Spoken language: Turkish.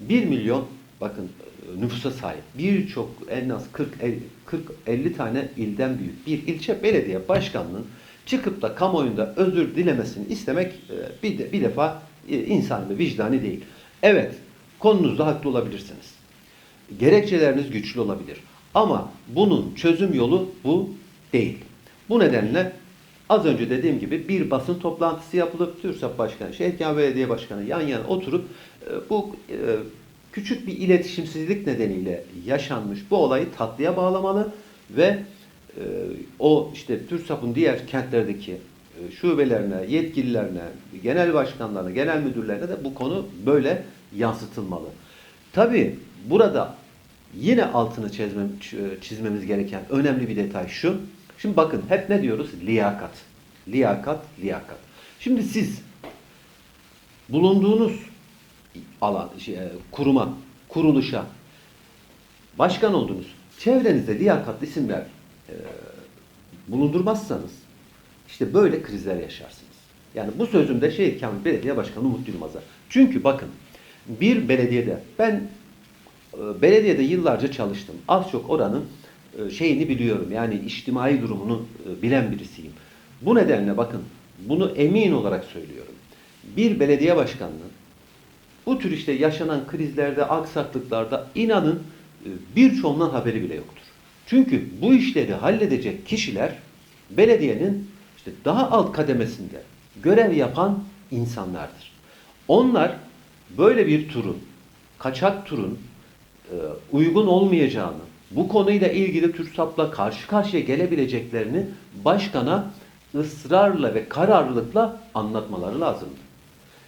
1 milyon bakın nüfusa sahip birçok en az 40-50 tane ilden büyük bir ilçe belediye başkanının çıkıp da kamuoyunda özür dilemesini istemek e, bir, de, bir defa e, insan ve vicdani değil. Evet konunuzda haklı olabilirsiniz. Gerekçeleriniz güçlü olabilir. Ama bunun çözüm yolu bu değil. Bu nedenle az önce dediğim gibi bir basın toplantısı yapılıp TÜRSAP Başkanı, Şehityan Belediye Başkanı yan yana oturup e, bu e, küçük bir iletişimsizlik nedeniyle yaşanmış bu olayı tatlıya bağlamalı ve e, o işte TÜRSAP'ın diğer kentlerdeki şubelerine, yetkililerine, genel başkanlarına, genel müdürlerine de bu konu böyle yansıtılmalı. Tabii burada yine altını çizmem, çizmemiz gereken önemli bir detay şu. Şimdi bakın hep ne diyoruz? Liyakat. Liyakat, liyakat. Şimdi siz bulunduğunuz alan, şey, e, kuruma, kuruluşa başkan oldunuz. Çevrenizde liyakatlı isimler e, bulundurmazsanız işte böyle krizler yaşarsınız. Yani bu sözümde Şehit Kamil Belediye Başkanı Umut Yılmaz'a. Çünkü bakın bir belediyede ben e, belediyede yıllarca çalıştım. Az çok oranın şeyini biliyorum. Yani içtimai durumunu e, bilen birisiyim. Bu nedenle bakın bunu emin olarak söylüyorum. Bir belediye başkanının bu tür işte yaşanan krizlerde, aksaklıklarda inanın e, birçoğundan haberi bile yoktur. Çünkü bu işleri halledecek kişiler belediyenin işte daha alt kademesinde görev yapan insanlardır. Onlar böyle bir turun, kaçak turun e, uygun olmayacağını, bu konuyla ilgili TÜRSAP'la karşı karşıya gelebileceklerini başkana ısrarla ve kararlılıkla anlatmaları lazımdı.